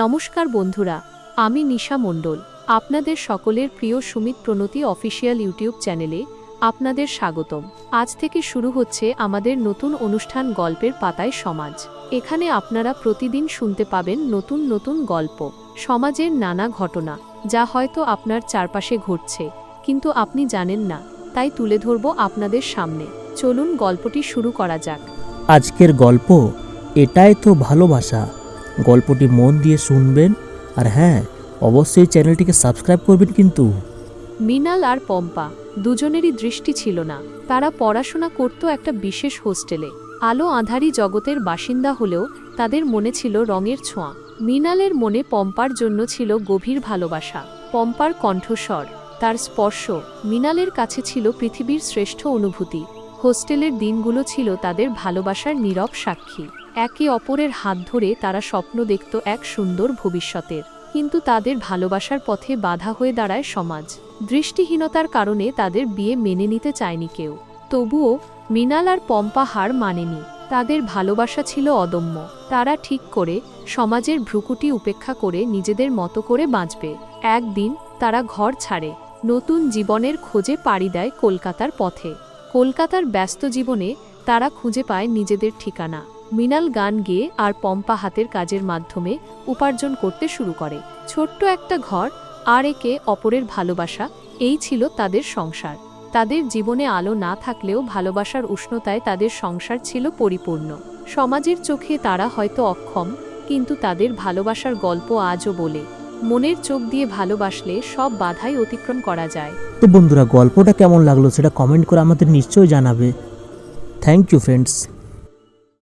নমস্কার বন্ধুরা, আমি নিশা মণ্ডল, আপনাদের সকলের প্রিয় সুমিত প্রণতি অফিসিয়াল ইউটিউব চ্যানেলে আপনাদের স্বাগতম। আজ থেকে শুরু হচ্ছে আমাদের নতুন অনুষ্ঠান গল্পের পাতায় সমাজ। এখানে আপনারা প্রতিদিন শুনতে পাবেন নতুন নতুন গল্প, সমাজের নানা ঘটনা, যা হয়তো আপনার চারপাশে ঘটছে, কিন্তু আপনি জানেন না, তাই তুলে ধরব আপনাদের সামনে। চলুন গল্পটি শুরু করা যাক। আজকের গল্প, এটাই তো ভালোবাসা। গল্পটি মন দিয়ে শুনবেন। আর হ্যাঁ অবশ্যই চ্যানেলটিকে সাবস্ক্রাইব করবেন কিন্তু। মিনাল আর পম্পা দুজনেরই দৃষ্টি ছিল না। তারা পড়াশোনা করত একটা বিশেষ হোস্টেলে। আলো আঁধারি জগতের বাসিন্দা হলেও তাদের মনে ছিল রঙের ছোঁয়া। মিনালের মনে পম্পার জন্য ছিল গভীর ভালোবাসা। পম্পার কণ্ঠস্বর, তার স্পর্শ মিনালের কাছে ছিল পৃথিবীর শ্রেষ্ঠ অনুভূতি। হোস্টেলের দিনগুলো ছিল তাদের ভালোবাসার নীরব সাক্ষী। একে অপরের হাত ধরে তারা স্বপ্ন দেখত এক সুন্দর ভবিষ্যতের। কিন্তু তাদের ভালোবাসার পথে বাধা হয়ে দাঁড়ায় সমাজ। দৃষ্টিহীনতার কারণে তাদের বিয়ে মেনে নিতে চায়নি কেউ। তবুও মিনাল আর পম্পা হার মানেনি। তাদের ভালোবাসা ছিল অদম্য। তারা ঠিক করে সমাজের ভ্রুকুটি উপেক্ষা করে নিজেদের মতো করে বাঁচবে। একদিন তারা ঘর ছাড়ে। নতুন জীবনের খোঁজে পাড়ি দেয় কলকাতার পথে। কলকাতার ব্যস্ত জীবনে তারা খুঁজে পায় নিজেদের ঠিকানা। মিনাল গান গেয়ে আর পম্পা হাতের কাজের মাধ্যমে উপার্জন করতে শুরু করে। ছোট্ট একটা ঘর, আর একে অপরের ভালোবাসা, এই ছিল তাদের সংসার। তাদের জীবনে আলো না থাকলেও ভালোবাসার উষ্ণতায় তাদের সংসার ছিল পরিপূর্ণ। সমাজের চোখে তারা হয়তো অক্ষম, কিন্তু তাদের ভালোবাসার গল্প আজও বলে। মনের চোখ দিয়ে ভালোবাসলে সব বাধাই অতিক্রম করা যায়। তো বন্ধুরা, গল্পটা কেমন লাগল সেটা কমেন্ট করে আমাদের নিশ্চয়ই জানাবে। Thank you friends